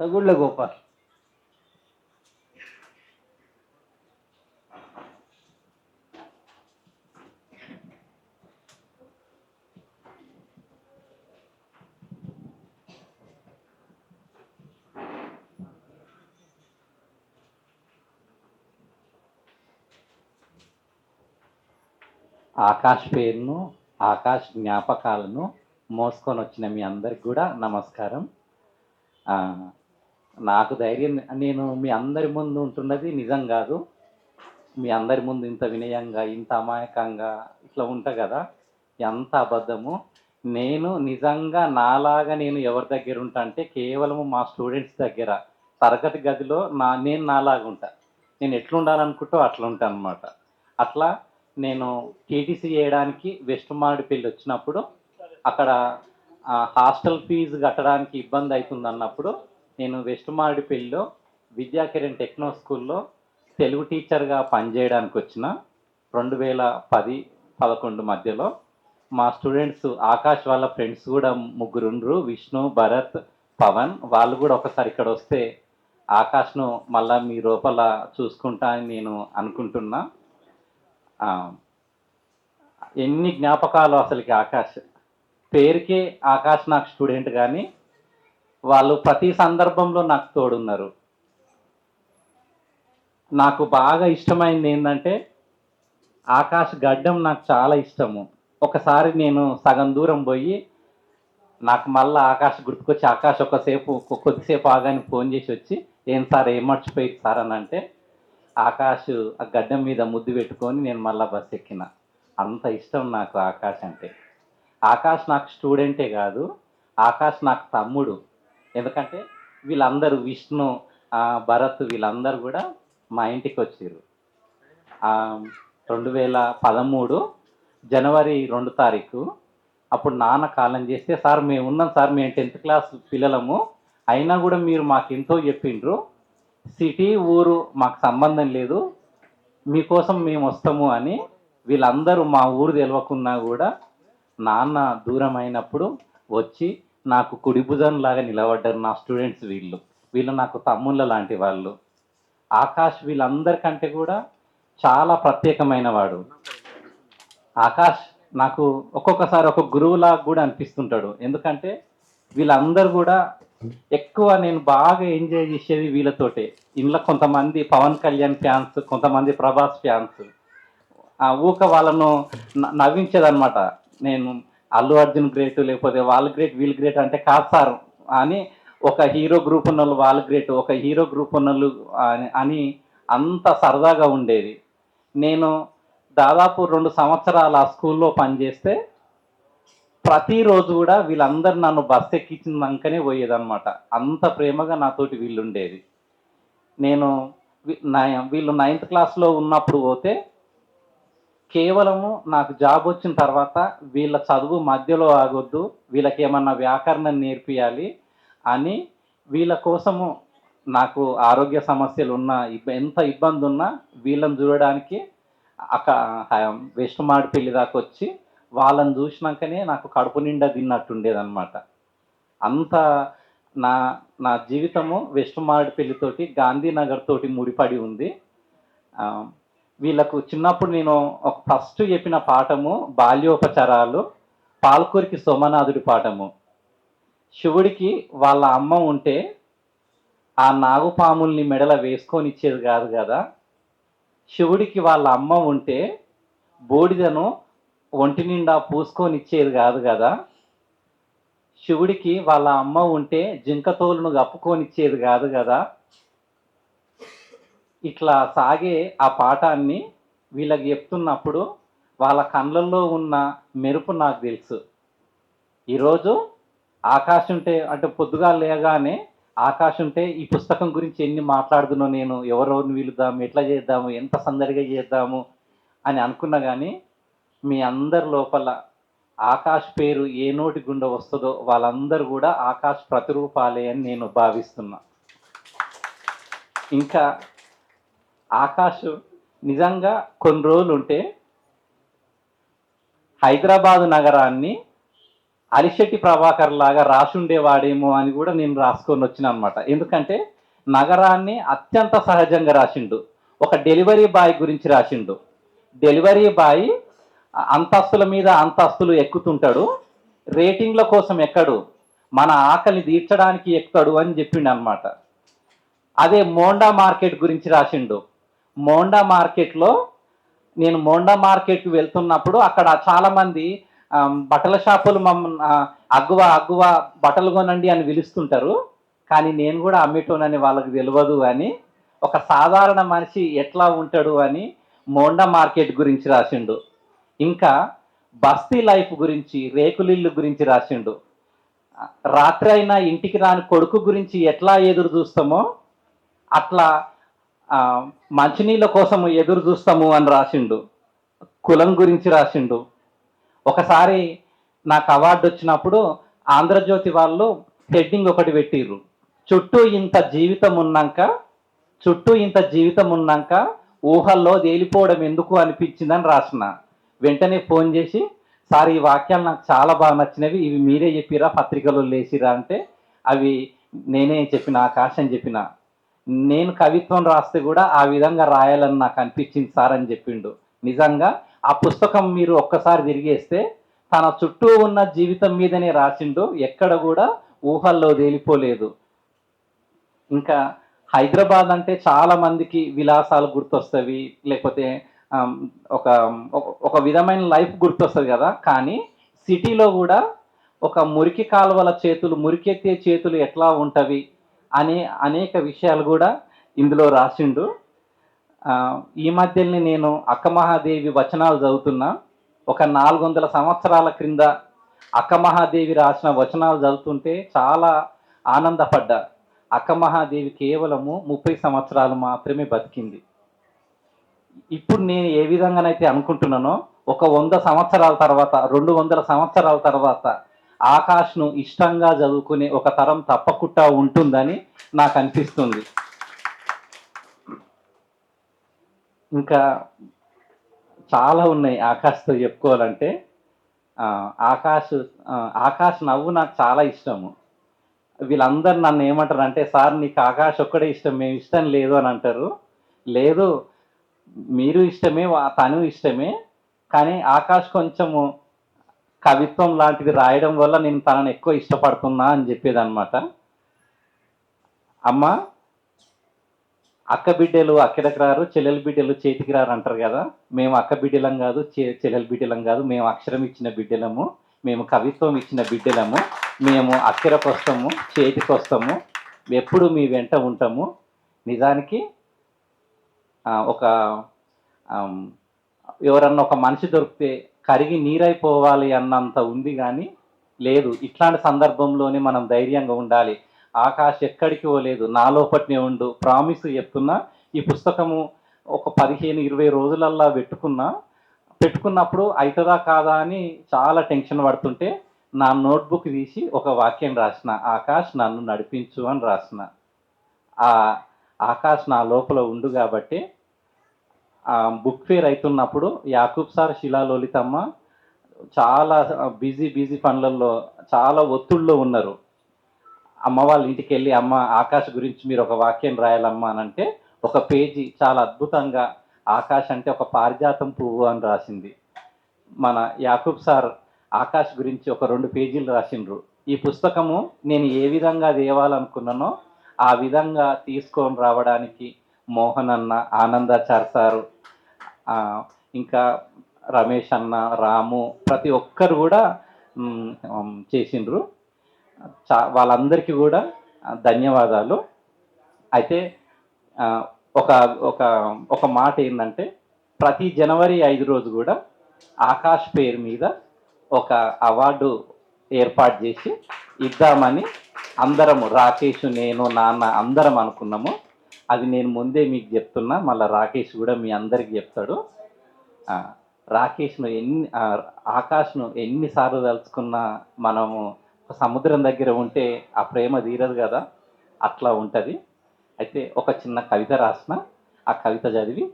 తగుళ్ళ గోపాల్ ఆకాష్ పేరును ఆకాష్ జ్ఞాపకాలను మోసుకొని వచ్చిన మీ అందరికి కూడా నమస్కారం. నాకు ధైర్యం నేను మీ అందరి ముందు ఉంటున్నది నిజం కాదు. మీ అందరి ముందు ఇంత వినయంగా ఇంత అమాయకంగా ఇట్లా ఉంటా కదా. ఎంత అబద్ధము. నేను నిజంగా నాలాగా నేను ఎవరి దగ్గర ఉంటా అంటే కేవలం మా స్టూడెంట్స్ దగ్గర. తరగతి గదిలో నా నేను నాలాగా ఉంటా. నేను ఎట్లుండాలనుకుంటూ అట్లా ఉంటాను అనమాట అట్లా నేను టీటీసీ చేయడానికి వెస్ట్ మాడిపల్లి వచ్చినప్పుడు అక్కడ హాస్టల్ ఫీజు కట్టడానికి ఇబ్బంది అవుతుంది అన్నప్పుడు నేను వెస్ట్ మారడిపల్లిలో విద్యాకిరణ్ టెక్నో స్కూల్లో తెలుగు టీచర్గా పనిచేయడానికి వచ్చిన రెండు వేల పది పదకొండు మధ్యలో మా స్టూడెంట్స్ ఆకాష్ వాళ్ళ ఫ్రెండ్స్ కూడా ముగ్గురుండ్రు విష్ణు భరత్ పవన్ వాళ్ళు కూడా ఒకసారి ఇక్కడ వస్తే ఆకాష్ను మళ్ళా మీ రూపల చూసుకుంటా అని నేను అనుకుంటున్నా. ఎన్ని జ్ఞాపకాలు అసలుకి ఆకాష్? పేరుకే ఆకాష్ నాకు స్టూడెంట్ కానీ వాళ్ళు ప్రతి సందర్భంలో నాకు తోడున్నారు. నాకు బాగా ఇష్టమైంది ఏంటంటే ఆకాష్ గడ్డం నాకు చాలా ఇష్టము. ఒకసారి నేను సగం దూరం పోయి నాకు మళ్ళీ ఆకాష్ గుర్తుకొచ్చి ఆకాష్ ఒకసేపు కొద్దిసేపు ఆగాని ఫోన్ చేసి వచ్చి ఏం సార్ ఏం మర్చిపోయి సార్? అని అంటే ఆకాష్ ఆ గడ్డం మీద ముద్దు పెట్టుకొని నేను మళ్ళీ బస్ ఎక్కిన. అంత ఇష్టం నాకు ఆకాష్ అంటే. ఆకాష్ నాకు స్టూడెంటే కాదు ఆకాష్ నాకు తమ్ముడు. ఎందుకంటే వీళ్ళందరూ విష్ణు భరత్ వీళ్ళందరూ కూడా మా ఇంటికి వచ్చారు రెండు వేల పదమూడు జనవరి రెండు తారీఖు అప్పుడు నాన్న కాలం చేస్తే సార్ మేము ఉన్నాం సార్ మేము టెన్త్ క్లాస్ పిల్లలము. అయినా కూడా మీరు మాకు ఎంతో చెప్పిండ్రు. సిటీ ఊరు మాకు సంబంధం లేదు. మీకోసం మేము వస్తాము అని వీళ్ళందరూ మా ఊరు తెలియకున్నా కూడా నాన్న దూరం అయినప్పుడు వచ్చి నాకు కుడి లాగా నిలబడ్డారు నా స్టూడెంట్స్ వీళ్ళు. వీళ్ళు నాకు తమ్ముళ్ళ లాంటి వాళ్ళు. ఆకాష్ వీళ్ళందరికంటే కూడా చాలా ప్రత్యేకమైన వాడు. ఆకాష్ నాకు ఒక్కొక్కసారి ఒక గురువులాగా కూడా అనిపిస్తుంటాడు. ఎందుకంటే వీళ్ళందరూ కూడా ఎక్కువ నేను బాగా ఎంజాయ్ చేసేది వీళ్ళతోటే. ఇంట్లో కొంతమంది పవన్ కళ్యాణ్ ఫ్యాన్స్ కొంతమంది ప్రభాస్ ఫ్యాన్స్. ఆ ఊక వాళ్ళను న- నవ్వించేదన్నమాట. నేను అల్లు అర్జున్ గ్రేట్ లేకపోతే వాళ్ళు గ్రేట్ వీళ్ళు గ్రేట్ అంటే కాదు సార్ అని ఒక హీరో గ్రూప్ ఉన్న వాళ్ళు వాళ్ళు గ్రేట్ ఒక హీరో గ్రూప్ ఉన్న వాళ్ళు అని- అని అంత సరదాగా ఉండేది. నేను దాదాపు రెండు సంవత్సరాలు ఆ స్కూల్లో పనిచేస్తే ప్రతిరోజు కూడా వీళ్ళందరూ నన్ను బస్ ఎక్కించినాకనే పోయేదనమాట అంత ప్రేమగా నాతోటి వీళ్ళు ఉండేది. నేను వీళ్ళు నైన్త్ క్లాస్లో ఉన్నప్పుడు పోతే కేవలము నాకు జాబ్ వచ్చిన తర్వాత వీళ్ళ చదువు మధ్యలో ఆగొద్దు వీళ్ళకి ఏమన్నా వ్యాకరణం నేర్పియాలి అని వీళ్ళ కోసము నాకు ఆరోగ్య సమస్యలు ఉన్నా ఎంత ఇబ్బంది ఉన్నా వీళ్ళని చూడడానికి అక్క వెస్ట్ మాడిపల్లి దాకా వచ్చి వాళ్ళని చూసినాకనే నాకు కడుపు నిండా తిన్నట్టుండేదన్నమాట అంత నా నా జీవితము వెస్ట్ మాడిపల్లితోటి గాంధీనగర్ తోటి ముడిపడి ఉంది. వీళ్ళకు చిన్నప్పుడు నేను ఒక ఫస్ట్ చెప్పిన పాఠము బాల్యోపచారాలు పాల్కూరికి సోమనాథుడి పాఠము. శివుడికి వాళ్ళ అమ్మ ఉంటే ఆ నాగుపాముల్ని మెడల వేసుకొని ఇచ్చేది కాదు కదా. శివుడికి వాళ్ళ అమ్మ ఉంటే బూడిదను ఒంటి నిండా పూసుకొని ఇచ్చేది కాదు కదా. శివుడికి వాళ్ళ అమ్మ ఉంటే జింక తోలును కప్పుకొని ఇచ్చేది కాదు కదా. ఇట్లా సాగే ఆ పాఠాన్ని వీళ్ళకి చెప్తున్నప్పుడు వాళ్ళ కళ్ళల్లో ఉన్న మెరుపు నాకు తెలుసు. ఈరోజు ఆకాశం ఉంటే అంటే పొద్దుగా లేగానే ఆకాశం ఉంటే ఈ పుస్తకం గురించి ఎన్ని మాట్లాడుతున్నో నేను ఎవరెవరిని వీలుదాము ఎట్లా చేద్దాము ఎంత సందడిగా చేద్దాము అని అనుకున్నా కానీ మీ అందరి లోపల ఆకాష్ పేరు ఏ నోటి గుండా వస్తుందో వాళ్ళందరూ కూడా ఆకాష్ ప్రతిరూపాలే అని నేను భావిస్తున్నా. ఇంకా ఆకాష్ నిజంగా కొన్ని రోజులు ఉంటే హైదరాబాదు నగరాన్ని అలిశెట్టి ప్రభాకర్ లాగా రాసుండేవాడేమో అని కూడా నేను రాసుకొని వచ్చిన అనమాట ఎందుకంటే నగరాన్ని అత్యంత సహజంగా రాసిండు. ఒక డెలివరీ బాయ్ గురించి రాసిండు. డెలివరీ బాయ్ అంతస్తుల మీద అంతస్తులు ఎక్కుతుంటాడు. రేటింగ్ల కోసం ఎక్కడు? మన ఆకలిని తీర్చడానికి ఎక్కుతాడు అని చెప్పిండు అనమాట అదే మోండా మార్కెట్ గురించి రాసిండు. మోండా మార్కెట్లో నేను మోండా మార్కెట్కి వెళ్తున్నప్పుడు అక్కడ చాలామంది బట్టల షాపులు మమ్మల్ని అగ్గువ అగ్గువ బట్టలు కొనండి అని పిలుస్తుంటారు. కానీ నేను కూడా అమ్మేటోనని వాళ్ళకి తెలియదు అని ఒక సాధారణ మనిషి ఎట్లా ఉంటాడు అని మోండా మార్కెట్ గురించి రాసిండు. ఇంకా బస్తీ లైఫ్ గురించి రేకులిల్లు గురించి రాసిండు. రాత్రి అయినా ఇంటికి రాని కొడుకు గురించి ఎట్లా ఎదురు చూస్తామో అట్లా మంచినీళ్ళ కోసం ఎదురు చూస్తాము అని రాసిండు. కులం గురించి రాసిండు. ఒకసారి నాకు అవార్డు వచ్చినప్పుడు ఆంధ్రజ్యోతి వాళ్ళు హెడ్డింగ్ ఒకటి పెట్టిర్రు. చుట్టూ ఇంత జీవితం ఉన్నాక చుట్టూ ఇంత జీవితం ఉన్నాక ఊహల్లో తేలిపోవడం ఎందుకు అనిపించిందని రాసిన. వెంటనే ఫోన్ చేసి సార్ ఈ వాక్యాలు నాకు చాలా బాగా నచ్చినవి ఇవి మీరే చెప్పిరా పత్రికలో లేచిరా అంటే అవి నేనే చెప్పిన ఆకాశం చెప్పిన. నేను కవిత్వం రాస్తే కూడా ఆ విధంగా రాయాలని నాకు అనిపించింది సార్ అని చెప్పిండు. నిజంగా ఆ పుస్తకం మీరు ఒక్కసారి తిరిగేస్తే తన చుట్టూ ఉన్న జీవితం మీదనే రాసిండు ఎక్కడ కూడా ఊహల్లో తేలిపోలేదు. ఇంకా హైదరాబాద్ అంటే చాలా మందికి విలాసాలు గుర్తొస్తవి లేకపోతే ఒక ఒక- ఒక విధమైన లైఫ్ గుర్తొస్తుంది కదా. కానీ సిటీలో కూడా ఒక మురికి కాలువల చేతులు మురికెత్తే చేతులు ఎట్లా ఉంటవి? అనే అనేక విషయాలు కూడా ఇందులో రాసిండు. ఈ మధ్యనే నేను అక్క మహాదేవి వచనాలు చదువుతున్నా. ఒక నాలుగు వందల సంవత్సరాల క్రింద అక్క మహాదేవి రాసిన వచనాలు చదువుతుంటే చాలా ఆనందపడ్డా. అక్క మహాదేవి కేవలము ముప్పై సంవత్సరాలు మాత్రమే బతికింది. ఇప్పుడు నేను ఏ విధంగానైతే అనుకుంటున్నానో ఒక వంద సంవత్సరాల తర్వాత రెండు వందల సంవత్సరాల తర్వాత ఆకాష్ను ఇష్టంగా చదువుకునే ఒక తరం తప్పకుండా ఉంటుందని నాకు అనిపిస్తుంది. ఇంకా చాలా ఉన్నాయి ఆకాష్తో చెప్పుకోవాలంటే. ఆకాష్ ఆకాష్ నవ్వు నాకు చాలా ఇష్టము. వీళ్ళందరూ నన్ను ఏమంటారు అంటే సార్ నీకు ఆకాష్ ఒక్కడే ఇష్టం మేము ఇష్టం లేదు అని అంటారు. లేదు మీరు ఇష్టమే తను ఇష్టమే కానీ ఆకాష్ కొంచెము కవిత్వం లాంటిది రాయడం వల్ల నేను తనని ఎక్కువ ఇష్టపడుతున్నా అని చెప్పేది అనమాట అమ్మ అక్క బిడ్డలు అక్కడికి రారు చెల్లెల బిడ్డలు చేతికి రారు అంటారు కదా. మేము అక్క బిడ్డలం కాదు చెల్లెల బిడ్డలం కాదు. మేము అక్షరం ఇచ్చిన బిడ్డలము మేము కవిత్వం ఇచ్చిన బిడ్డలము మేము అక్కరకు వస్తాము చేతికి వస్తాము ఎప్పుడు మీ వెంట ఉంటాము. నిజానికి ఒక ఎవరన్నా ఒక మనిషి దొరికితే కరిగి నీరైపోవాలి అన్నంత ఉంది కానీ లేదు. ఇట్లాంటి సందర్భంలోనే మనం ధైర్యంగా ఉండాలి. ఆకాశ్ ఎక్కడికి పోలేదు నాలోపట్నే ఉండు. ప్రామిస్ చెప్తున్నా. ఈ పుస్తకము ఒక పదిహేను ఇరవై రోజులల్లా పెట్టుకున్నా. పెట్టుకున్నప్పుడు అవుతుందా కాదా అని చాలా టెన్షన్ పడుతుంటే నా నోట్బుక్ తీసి ఒక వాక్యం రాసిన. ఆకాష్ నన్ను నడిపించు అని రాసిన. ఆ ఆకాష్ నా లోపల ఉండు కాబట్టి బుక్ ఫేర్ అవుతున్నప్పుడు యాకూబ్ సార్ శిలాలోలితమ్మ చాలా బిజీ బిజీ పనులలో చాలా ఒత్తిడిలో ఉన్నారు. అమ్మ వాళ్ళ ఇంటికి వెళ్ళి అమ్మ ఆకాశ్ గురించి మీరు ఒక వాక్యం రాయాలమ్మా అని అంటే ఒక పేజీ చాలా అద్భుతంగా ఆకాశ్ అంటే ఒక పారిజాతం పువ్వు అని రాసింది. మన యాకూబ్ సార్ ఆకాశ్ గురించి ఒక రెండు పేజీలు రాసిండ్రు. ఈ పుస్తకము నేను ఏ విధంగా దేవాలనుకున్నానో ఆ విధంగా తీసుకొని రావడానికి మోహన్ అన్న ఆనందాచార్ సారు ఇంకా రమేష్ అన్న రాము ప్రతి ఒక్కరు కూడా చేసిండ్రు. చా వాళ్ళందరికీ కూడా ధన్యవాదాలు. అయితే ఒక ఒక ఒక మాట ఏంటంటే ప్రతి జనవరి ఐదు రోజు కూడా ఆకాష్ పేరు మీద ఒక అవార్డు ఏర్పాటు చేసి ఇద్దామని అందరము రాకేష్ నేను నాన్న అందరం అనుకున్నాము. అది నేను ముందే మీకు చెప్తున్నా. మళ్ళీ రాకేష్ కూడా మీ అందరికి చెప్తాడు. రాకేష్ను ఎన్ని ఆకాష్ను ఎన్నిసార్లు తలుచుకున్నా మనము సముద్రం దగ్గర ఉంటే ఆ ప్రేమ తీరదు కదా. అట్లా ఉంటుంది. అయితే ఒక చిన్న కవిత రాసిన ఆ కవిత చదివి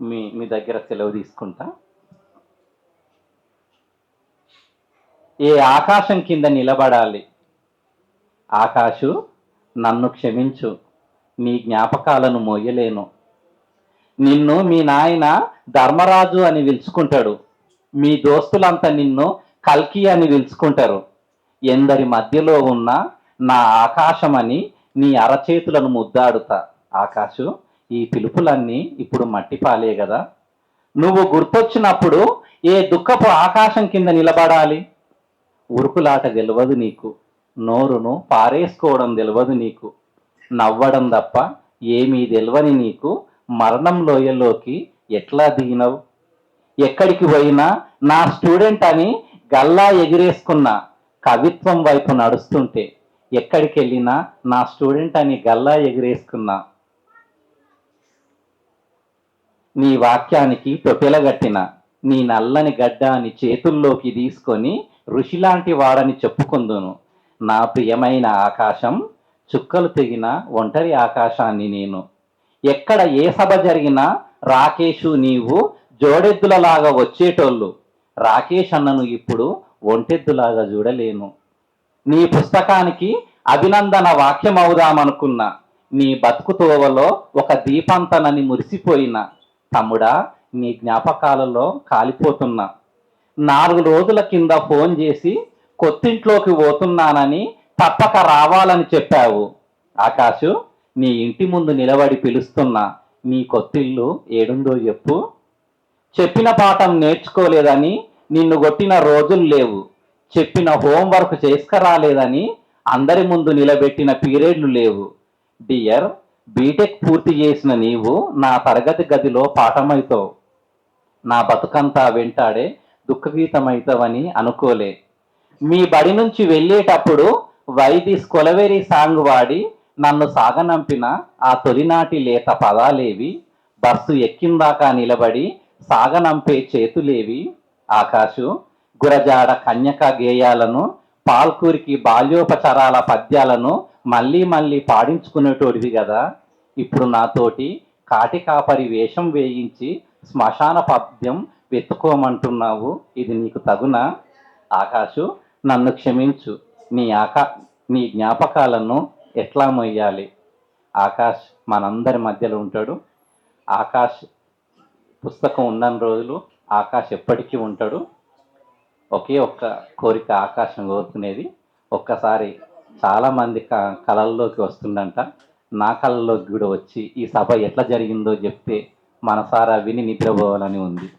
మీ మీ దగ్గర సెలవు తీసుకుంటా. ఏ ఆకాశం కింద నిలబడాలి? ఆకాశు నన్ను క్షమించు. నీ జ్ఞాపకాలను మోయలేను. నిన్ను మీ నాయన ధర్మరాజు అని పిలుచుకుంటాడు. మీ దోస్తులంతా నిన్ను కల్కి అని పిలుచుకుంటారు. ఎందరి మధ్యలో ఉన్న నా ఆకాశమని నీ అరచేతులను ముద్దాడుతా. ఆకాశు ఈ పిలుపులన్నీ ఇప్పుడు మట్టిపాలే కదా నువ్వు గుర్తొచ్చినప్పుడు ఏ దుఃఖపు ఆకాశం కింద నిలబడాలి? ఉరుకులాట తెలియదు నీకు. నోరును పారేసుకోవడం తెలియదు నీకు. నవ్వడం తప్ప ఏమీ తెలియని నీకు మరణం లోయలోకి ఎట్లా దిగినవు? ఎక్కడికి పోయినా నా స్టూడెంట్ అని గల్లా ఎగిరేసుకున్న కవిత్వం వైపు నడుస్తుంటే ఎక్కడికి వెళ్ళినా నా స్టూడెంట్ అని గల్లా ఎగిరేసుకున్నా నీ వాక్యానికి తొటెలగట్టిన నీ నల్లని గడ్డాన్ని చేతుల్లోకి తీసుకొని ఋషిలాంటి వాడని చెప్పుకుందును. నా ప్రియమైన ఆకాశం చుక్కలు తెగిన ఒంటరి ఆకాశాన్ని నేను. ఎక్కడ ఏ సభ జరిగినా రాకేషు నీవు జోడెద్దులలాగా వచ్చేటోళ్ళు. రాకేష్ అన్నను ఇప్పుడు ఒంటెద్దులాగా చూడలేను. నీ పుస్తకానికి అభినందన వాక్యం అవుదామనుకున్నా. నీ బతుకు తోవలో ఒక దీపంతనని మురిసిపోయిన. తమ్ముడా నీ జ్ఞాపకాలలో కాలిపోతున్నా. నాలుగు రోజుల కింద ఫోన్ చేసి కొత్తింట్లోకి పోతున్నానని తప్పక రావాలని చెప్పావు. ఆకాశు నీ ఇంటి ముందు నిలబడి పిలుస్తున్న నీ కొత్తిల్లు ఏడుందో చెప్పు. చెప్పిన పాఠం నేర్చుకోలేదని నిన్ను కొట్టిన రోజులు లేవు. చెప్పిన హోంవర్క్ చేసుకురాలేదని అందరి ముందు నిలబెట్టిన పీరియడ్లు లేవు. డియర్ బీటెక్ పూర్తి చేసిన నీవు నా తరగతి గదిలో పాఠమైతావు నా బతుకంతా వెంటాడే దుఃఖగీతమైతావని అనుకోలే. మీ బడి నుంచి వెళ్ళేటప్పుడు వైది కొలవేరి సాంగ్ వాడి నన్ను సాగనంపిన ఆ తొలినాటి లేత పదాలేవి బస్సు ఎక్కిందాకా నిలబడి సాగనంపే చేతులేవి. ఆకాశు గురజాడ కన్యక గేయాలను పాల్కూరికి బాల్యోపచారాల పద్యాలను మళ్ళీ మళ్ళీ పాడించుకునేటోడివి కదా ఇప్పుడు నాతోటి కాటి కాపరి వేషం వేయించి శ్మశాన పద్యం వెతుకోమంటున్నావు. ఇది నీకు తగునా? ఆకాశు నన్ను క్షమించు. నీ ఆకా నీ జ్ఞాపకాలను ఎట్లా మొయ్యాలి? ఆకాష్ మనందరి మధ్యలో ఉంటాడు. ఆకాష్ పుస్తకం ఉన్నన్ని రోజులు ఆకాష్ ఎప్పటికీ ఉంటాడు. ఒకే ఒక్క కోరిక ఆకాశం కోరుకునేది. ఒక్కసారి చాలామంది క- కళల్లోకి వస్తుందంట. నా కళల్లోకి కూడా వచ్చి ఈ సభ ఎట్లా జరిగిందో చెప్తే మనసారా విని నిద్రపోవాలని ఉంది.